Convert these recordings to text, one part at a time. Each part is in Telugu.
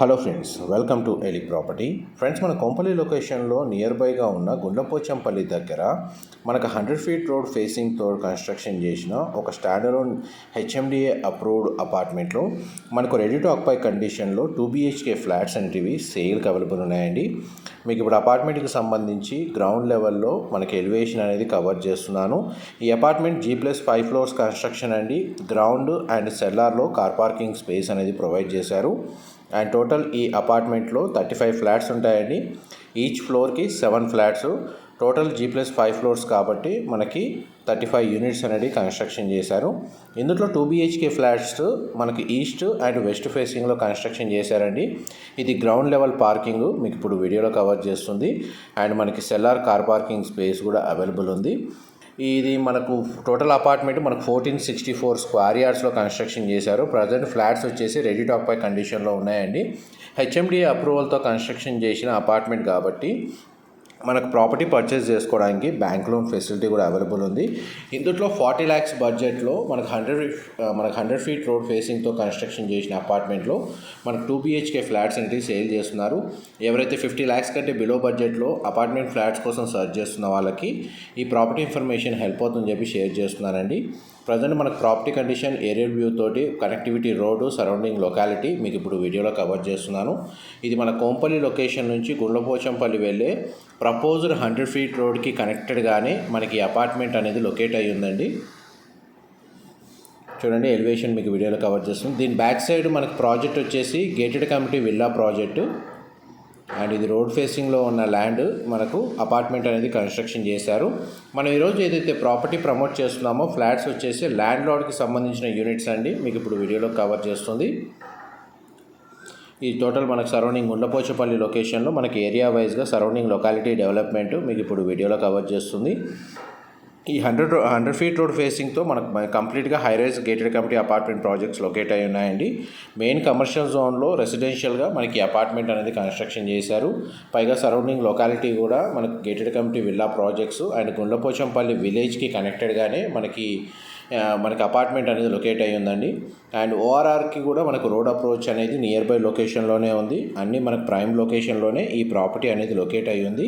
హలో ఫ్రెండ్స్ వెల్కమ్ టు ఎలి ప్రాపర్టీ ఫ్రెండ్స్ మన కొంపల్లి లొకేషన్లో నియర్ బైగా ఉన్న గుండపోచంపల్లి దగ్గర మనకు హండ్రెడ్ ఫీట్ రోడ్ ఫేసింగ్తో కన్స్ట్రక్షన్ చేసిన ఒక స్టాండర్డ్ హెచ్ఎండిఏ అప్రూవ్డ్ అపార్ట్మెంట్లో మనకు రెడీ టు ఆక్పై కండిషన్లో టూ బీహెచ్కే ఫ్లాట్స్ అనేవి సేల్కి అవైలబుల్ ఉన్నాయండి. మీకు ఇప్పుడు అపార్ట్మెంట్కి సంబంధించి గ్రౌండ్ లెవెల్లో మనకి ఎలివేషన్ అనేది కవర్ చేస్తున్నాను. ఈ apartment G plus five floors construction అండి. గ్రౌండ్ అండ్ సెల్లార్లో కార్ పార్కింగ్ స్పేస్ అనేది ప్రొవైడ్ చేశారు. అండ్ టోటల్ ఈ అపార్ట్మెంట్లో థర్టీ ఫైవ్ ఫ్లాట్స్ ఉంటాయండి. ఈచ్ ఫ్లోర్కి seven flats total G plus five floors కాబట్టి మనకి థర్టీ ఫైవ్ యూనిట్స్ అనేది కన్స్ట్రక్షన్ చేశారు. ఇందులో టూ బీహెచ్కే ఫ్లాట్స్ మనకి ఈస్ట్ అండ్ వెస్ట్ ఫేసింగ్లో కన్స్ట్రక్షన్ చేశారండి. ఇది గ్రౌండ్ లెవెల్ పార్కింగ్ మీకు ఇప్పుడు వీడియోలో కవర్ చేస్తుంది. అండ్ మనకి సెల్లార్ కార్ పార్కింగ్ స్పేస్ కూడా అవైలబుల్ ఉంది. ఇది మనకు టోటల్ అపార్ట్మెంట్ మనకు ఫోర్టీన్ సిక్స్టీ ఫోర్ స్క్వేర్ యార్డ్స్లో కన్స్ట్రక్షన్ చేశారు. ప్రజెంట్ ఫ్లాట్స్ వచ్చేసి రెడీ టాక్ పై కండిషన్లో ఉన్నాయండి. హెచ్ఎండిఏ అప్రూవల్తో కన్స్ట్రక్షన్ చేసిన అపార్ట్మెంట్ కాబట్టి మనకు ప్రాపర్టీ పర్చేస్ చేసుకోవడానికి బ్యాంక్ లోన్ ఫెసిలిటీ కూడా అవైలబుల్ ఉంది. ఇందులో ఫార్టీ ల్యాక్స్ బడ్జెట్లో మనకు హండ్రెడ్ మనకు హండ్రెడ్ ఫీట్ రోడ్ ఫేసింగ్తో కన్స్ట్రక్షన్ చేసిన అపార్ట్మెంట్లో మనకు టూ బీహెచ్కే ఫ్లాట్స్ అనేది సేల్ చేస్తున్నారు. ఎవరైతే ఫిఫ్టీ ల్యాక్స్ కంటే బిలో బడ్జెట్లో అపార్ట్మెంట్ ఫ్లాట్స్ కోసం సర్చ్ చేస్తున్న వాళ్ళకి ఈ ప్రాపర్టీ ఇన్ఫర్మేషన్ హెల్ప్ అవుతుందని చెప్పి షేర్ చేస్తున్నానండి. ప్రజెంట్ మనకు ప్రాపర్టీ కండిషన్ ఏరియల్ వ్యూ తోటి కనెక్టివిటీ రోడ్డు సరౌండింగ్ లొకాలిటీ మీకు ఇప్పుడు వీడియోలో కవర్ చేస్తున్నాను. ఇది మన కోంపల్లి లొకేషన్ నుంచి గుండ్లపోచంపల్లి వెళ్ళే ప్రపోజ్డ్ హండ్రెడ్ ఫీట్ రోడ్కి కనెక్టెడ్గానే మనకి అపార్ట్మెంట్ అనేది లొకేట్ అయ్యి ఉందండి. చూడండి ఎలివేషన్ మీకు వీడియోలో కవర్ చేస్తుంది దీని బ్యాక్ సైడ్ మనకి ప్రాజెక్ట్ వచ్చేసి gated community villa project and ఇది రోడ్ ఫేసింగ్లో ఉన్న ల్యాండ్ మనకు అపార్ట్మెంట్ అనేది కన్స్ట్రక్షన్ చేశారు. మనం ఈరోజు ఏదైతే ప్రాపర్టీ ప్రమోట్ చేస్తున్నామో ఫ్లాట్స్ వచ్చేసి ల్యాండ్ లాడ్కి సంబంధించిన యూనిట్స్ అండి. మీకు ఇప్పుడు వీడియోలో కవర్ చేస్తుంది. ఈ టోటల్ మనకు సరౌండింగ్ ఉండపోచపల్లి లొకేషన్లో మనకి ఏరియా వైజ్గా సరౌండింగ్ లొకాలిటీ డెవలప్మెంట్ మీకు ఇప్పుడు వీడియోలో కవర్ చేస్తుంది. ఈ హండ్రెడ్ హండ్రెడ్ ఫీట్ రోడ్ ఫేసింగ్తో మనకు కంప్లీట్గా high rise gated community apartment projects locate అయి ఉన్నాయండి. మెయిన్ కమర్షియల్ జోన్లో రెసిడెన్షియల్గా మనకి అపార్ట్మెంట్ అనేది కన్స్ట్రక్షన్ చేశారు. పైగా సరౌండింగ్ లొకాలిటీ కూడా మనకు gated community villa projects and Gundlapochampalli విలేజ్కి కనెక్టెడ్గానే మనకి మనకి అపార్ట్మెంట్ అనేది లొకేట్ అయి ఉందండి. అండ్ ఓఆర్ఆర్కి కూడా మనకు రోడ్ అప్రోచ్ అనేది నియర్ బై లొకేషన్లోనే ఉంది. అన్నీ మనకు ప్రైమ్ లొకేషన్లోనే ఈ ప్రాపర్టీ అనేది లొకేట్ అయి ఉంది.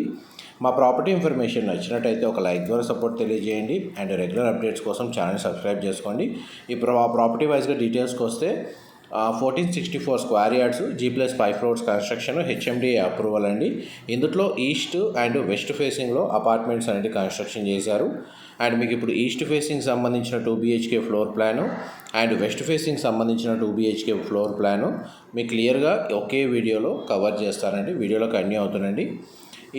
మా ప్రాపర్టీ ఇన్ఫర్మేషన్ నచ్చినట్టయితే ఒక లైక్ ద్వారా సపోర్ట్ తెలియజేయండి అండ్ రెగ్యులర్ అప్డేట్స్ కోసం ఛానల్ సబ్స్క్రైబ్ చేసుకోండి. ఇప్పుడు ఆ ప్రాపర్టీ వైజ్గా డీటెయిల్స్కి వస్తే fourteen sixty four square yards G plus five floors construction HMD approval అండి. ఇందులో ఈస్ట్ అండ్ వెస్ట్ ఫేసింగ్లో అపార్ట్మెంట్స్ అనేది కన్స్ట్రక్షన్ చేశారు. అండ్ మీకు ఇప్పుడు ఈస్ట్ ఫేసింగ్ సంబంధించిన two BHK floor plan and west facing సంబంధించిన టూ బీహెచ్కే ఫ్లోర్ ప్లాను మీకు క్లియర్గా ఒకే వీడియోలో కవర్ చేస్తారండి. వీడియోలో కంటిన్యూ అవుతుందండి.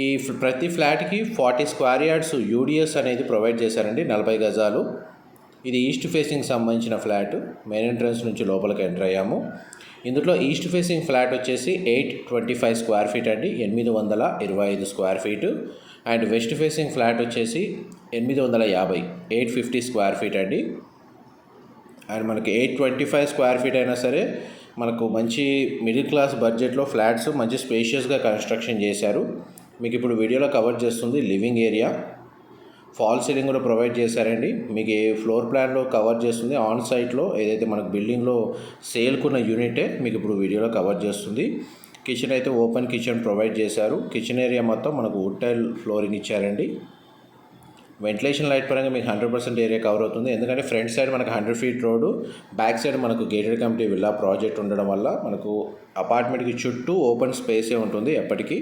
ఈ ప్రతి ఫ్లాట్కి ఫార్టీ స్క్వేర్ యార్డ్స్ యూడిఎస్ అనేది ప్రొవైడ్ చేశారండి నలభై గజాలు. ఇది ఈస్ట్ ఫేసింగ్ సంబంధించిన ఫ్లాట్ మెయిన్ ఎంట్రన్స్ నుంచి లోపలికి ఎంటర్ అయ్యాము. ఇందులో ఈస్ట్ ఫేసింగ్ ఫ్లాట్ వచ్చేసి eight twenty five square feet అండి ఎనిమిది వందల ఇరవై ఐదు square feet. And west facing flat వచ్చేసి ఎనిమిది వందల యాభై ఎయిట్ ఫిఫ్టీ స్క్వేర్ ఫీట్ అండి. అండ్ మనకి eight twenty five square feet అయినా సరే మనకు మంచి మిడిల్ క్లాస్ బడ్జెట్లో ఫ్లాట్స్ మంచి స్పేషియస్గా కన్స్ట్రక్షన్ చేశారు. మీకు ఇప్పుడు వీడియోలో కవర్ చేస్తుంది లివింగ్ ఏరియా. ఫాల్ సీలింగ్ కూడా ప్రొవైడ్ చేశారండి. మీకు ఏ ఫ్లోర్ ప్లాన్లో కవర్ చేస్తుంది ఆన్ సైట్లో ఏదైతే మనకు బిల్డింగ్లో సేల్కున్న యూనిటే మీకు ఇప్పుడు వీడియోలో కవర్ చేస్తుంది. కిచెన్ అయితే ఓపెన్ కిచెన్ ప్రొవైడ్ చేశారు. కిచెన్ ఏరియా మొత్తం మనకు వుడ్ టైల్ ఫ్లోరింగ్ ఇచ్చారండి. వెంటిలేషన్ లైట్ పరంగా మీకు హండ్రెడ్ పర్సెంట్ ఏరియా కవర్ అవుతుంది. ఎందుకంటే ఫ్రంట్ సైడ్ మనకు hundred feet road back side మనకు గేటెడ్ కమిటీ విల్లా ప్రాజెక్ట్ ఉండడం వల్ల మనకు అపార్ట్మెంట్కి చుట్టూ ఓపెన్ స్పేసే ఉంటుంది ఎప్పటికీ.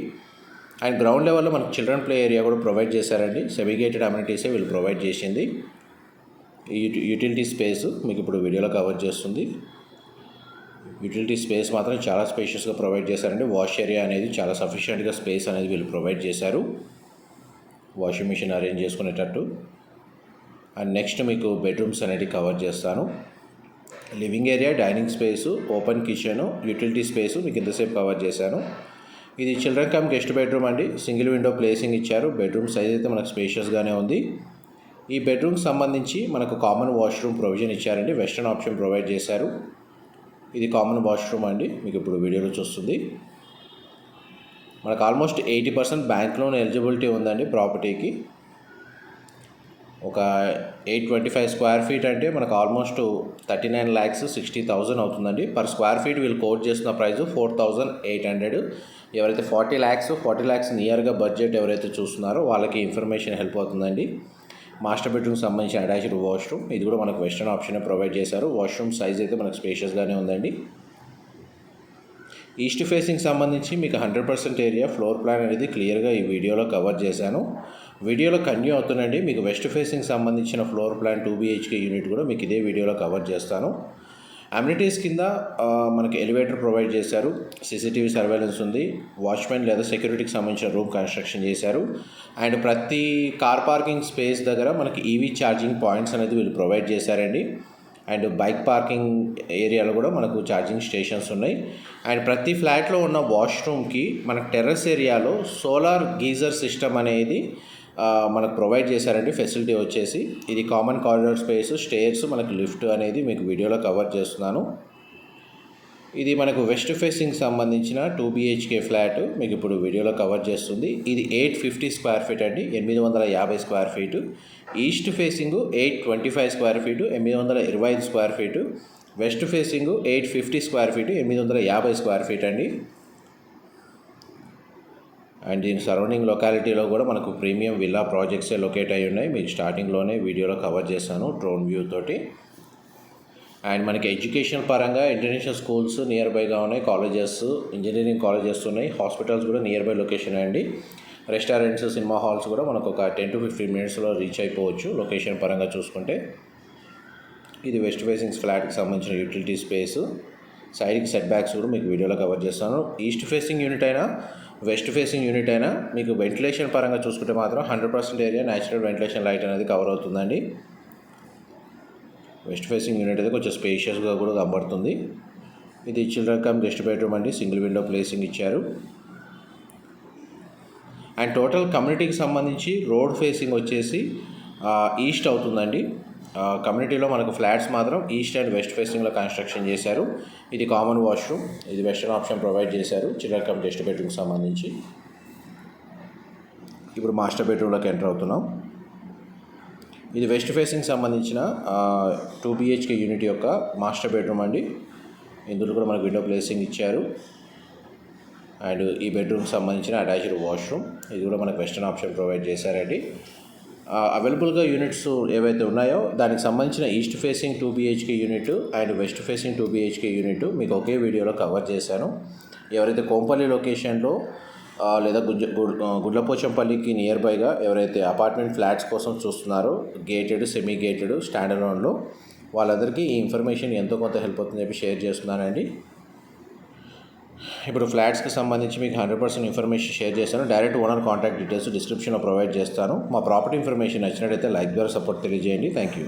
అండ్ గ్రౌండ్ లెవెల్లో మనకు చిల్డ్రన్ ప్లే ఏరియా కూడా ప్రొవైడ్ చేశారండి. సెమిగేటెడ్ అమ్యూనిటీసే వీళ్ళు ప్రొవైడ్ చేసింది. యూటిలిటీ స్పేస్ మీకు ఇప్పుడు వీడియోలో కవర్ చేస్తుంది. యూటిలిటీ స్పేస్ మాత్రం చాలా స్పేషియస్గా ప్రొవైడ్ చేశారండి. వాష్ ఏరియా అనేది చాలా సఫిషియెంట్గా స్పేస్ అనేది వీళ్ళు ప్రొవైడ్ చేశారు. వాషింగ్ మిషన్ అరేంజ్ చేసుకునేటట్టు. అండ్ నెక్స్ట్ మీకు బెడ్రూమ్స్ అనేవి కవర్ చేస్తాను. Living area dining space open kitchen utility space మీకు ఇంతసేపు కవర్ చేశాను. ఇది చిల్డ్రన్ కమ్ గెస్ట్ బెడ్రూమ్ అండి. సింగిల్ విండో ప్లేసింగ్ ఇచ్చారు. బెడ్రూమ్ సైజ్ అయితే మనకు స్పేషియస్గానే ఉంది. ఈ బెడ్రూమ్కి సంబంధించి మనకు కామన్ వాష్రూమ్ ప్రొవిజన్ ఇచ్చారండి. వెస్ట్రన్ ఆప్షన్ ప్రొవైడ్ చేశారు. ఇది కామన్ వాష్రూమ్ అండి. మీకు ఇప్పుడు వీడియోలో చూస్తుంది. మనకు almost eighty percent bank loan eligibility ఉందండి ప్రాపర్టీకి. ఒక eight twenty five square feet అంటే మనకు almost thirty nine lakhs sixty thousand అవుతుందండి. పర్ స్క్వేర్ ఫీట్ వీళ్ళు కోట్ చేస్తున్న price four thousand eight hundred ఎవరైతే ఫార్టీ ల్యాక్స్ ఫార్టీ ల్యాక్స్ నియర్గా బడ్జెట్ ఎవరైతే చూస్తున్నారో వాళ్ళకి ఇన్ఫర్మేషన్ హెల్ప్ అవుతుందండి. మాస్టర్ బెడ్రూమ్కి సంబంధించిన అటాచ్డ్ వాష్రూమ్ ఇది కూడా మనకు వెస్టర్న్ ఆప్షన్ ప్రొవైడ్ చేశారు. వాష్రూమ్ సైజ్ అయితే మనకు స్పేషియస్గానే ఉందండి. ఈస్ట్ ఫేసింగ్ సంబంధించి మీకు hundred percent area floor plan అనేది క్లియర్గా ఈ వీడియోలో కవర్ చేశాను. వీడియోలో కన్యూ అవుతుందండి. మీకు వెస్ట్ ఫేసింగ్ సంబంధించిన floor plan two BHK unit కూడా మీకు ఇదే వీడియోలో కవర్ చేస్తాను. అమ్యూనిటీస్ కింద మనకి ఎలివేటర్ ప్రొవైడ్ చేశారు. సీసీటీవీ సర్వేలెన్స్ ఉంది. వాచ్మెన్ లేదా సెక్యూరిటీకి సంబంధించిన రూమ్ కన్స్ట్రక్షన్ చేశారు. అండ్ ప్రతి కార్ పార్కింగ్ స్పేస్ దగ్గర మనకి ఈవీ ఛార్జింగ్ పాయింట్స్ అనేది వీళ్ళు ప్రొవైడ్ చేశారండి. అండ్ బైక్ పార్కింగ్ ఏరియాలో కూడా మనకు ఛార్జింగ్ స్టేషన్స్ ఉన్నాయి. అండ్ ప్రతి ఫ్లాట్లో ఉన్న వాష్రూమ్కి మనకు టెర్రస్ ఏరియాలో సోలార్ గీజర్ సిస్టమ్ అనేది మనకు ప్రొవైడ్ చేశారండి ఫెసిలిటీ వచ్చేసి. ఇది కామన్ కారిడార్ స్పేస్ స్టేర్స్ మనకు లిఫ్ట్ అనేది మీకు వీడియోలో కవర్ చేస్తున్నాను. ఇది మనకు వెస్ట్ ఫేసింగ్ సంబంధించిన టూ బిహెచ్కే ఫ్లాట్ మీకు ఇప్పుడు వీడియోలో కవర్ చేస్తుంది. ఇది ఎయిట్ ఫిఫ్టీ స్క్వేర్ ఫీట్ అండి ఎనిమిది వందల యాభై square feet. East facing eight twenty five square feet ఎనిమిది వందల ఇరవై ఐదు square feet. West facing eight fifty square feet ఎనిమిది వందల యాభై స్క్వేర్ ఫీట్ అండి. అండ్ దీని సరౌండింగ్ లొకాలిటీలో కూడా మనకు ప్రీమియం విల్లా ప్రాజెక్ట్సే లొకేట్ అయి ఉన్నాయి. మీకు స్టార్టింగ్లోనే వీడియోలో కవర్ చేశాను డ్రోన్ వ్యూ తోటి. అండ్ మనకి ఎడ్యుకేషన్ పరంగా ఇంటర్నేషనల్ స్కూల్స్ నియర్ బైగా ఉన్నాయి కాలేజెస్ ఇంజనీరింగ్ కాలేజెస్ ఉన్నాయి హాస్పిటల్స్ కూడా నియర్ బై లొకేషన్ అండి. రెస్టారెంట్స్ సినిమా హాల్స్ కూడా మనకు ఒక టెన్ టు ఫిఫ్టీన్ మినిట్స్లో రీచ్ అయిపోవచ్చు లొకేషన్ పరంగా చూసుకుంటే. ఇది వెస్ట్ ఫేసింగ్స్ ఫ్లాట్కి సంబంధించిన యూటిలిటీ స్పేస్ సైడ్కి సెట్ బ్యాక్స్ కూడా మీకు వీడియోలో కవర్ చేస్తాను. ఈస్ట్ ఫేసింగ్ యూనిట్ అయినా వెస్ట్ ఫేసింగ్ యూనిట్ అయినా మీకు వెంటిలేషన్ పరంగా చూసుకుంటే మాత్రం hundred percent area natural ventilation light అనేది కవర్ అవుతుందండి. వెస్ట్ ఫేసింగ్ యూనిట్ అయితే కొంచెం స్పేషియస్గా కూడా కనబడుతుంది. ఇది చిల్డ్రన్ కమ్ గెస్ట్ బెడ్రూమ్ అండి. సింగిల్ విండో ప్లేసింగ్ ఇచ్చారు. అండ్ టోటల్ కమ్యూనిటీకి సంబంధించి రోడ్ ఫేసింగ్ వచ్చేసి ఈస్ట్ అవుతుందండి. కమ్యూనిటీలో మనకు ఫ్లాట్స్ మాత్రం ఈస్ట్ అండ్ వెస్ట్ ఫేసింగ్లో కన్స్ట్రక్షన్ చేశారు. ఇది కామన్ వాష్రూమ్ ఇది వెస్టర్న్ ఆప్షన్ ప్రొవైడ్ చేశారు. చిల్డ్రన్ కమ్ గెస్ట్ బెడ్రూమ్కి సంబంధించి. ఇప్పుడు మాస్టర్ బెడ్రూమ్లోకి ఎంటర్ అవుతున్నాం. ఇది వెస్ట్ ఫేసింగ్ సంబంధించిన టూ బిహెచ్కే యూనిట్ యొక్క మాస్టర్ బెడ్రూమ్ అండి. ఇందులో కూడా మనకు విండో ప్లేసింగ్ ఇచ్చారు. అండ్ ఈ బెడ్రూమ్కి సంబంధించిన అటాచ్డ్ వాష్రూమ్ ఇది కూడా మనకు వెస్టర్న్ ఆప్షన్ ప్రొవైడ్ చేశారండి. అవైలబుల్గా యూనిట్స్ ఏవైతే ఉన్నాయో దానికి సంబంధించిన east facing two BHK unit and west facing two BHK unit మీకు ఒకే వీడియోలో కవర్ చేశాను. ఎవరైతే కోంపల్లి లొకేషన్లో లేదా గుజ్జ గుడ్లపోచంపల్లికి నియర్ బైగా ఎవరైతే అపార్ట్మెంట్ ఫ్లాట్స్ కోసం చూస్తున్నారో గేటెడ్ సెమీ గేటెడ్ స్టాండర్డ్ లోన్లో వాళ్ళందరికీ ఈ ఇన్ఫర్మేషన్ ఎంతో కొంత హెల్ప్ అవుతుందని చెప్పి షేర్ చేస్తున్నానండి. ఇప్పుడు ఫ్లాట్స్కి సంబంధించి మీకు హండ్రెడ్ పర్సెంట్ ఇన్ఫర్మేషన్ షేర్ చేస్తాను డైరెక్ట్ ఓనర్ కాంటాక్ట్ డీటెయిల్స్ డిస్క్రిప్షన్లో ప్రొవైడ్ చేస్తాను. మా ప్రాపర్టీ ఇన్ఫర్మేషన్ నచ్చినట్టయితే లైక్ ద్వారా సపోర్ట్ తెలియజేయండి. Thank you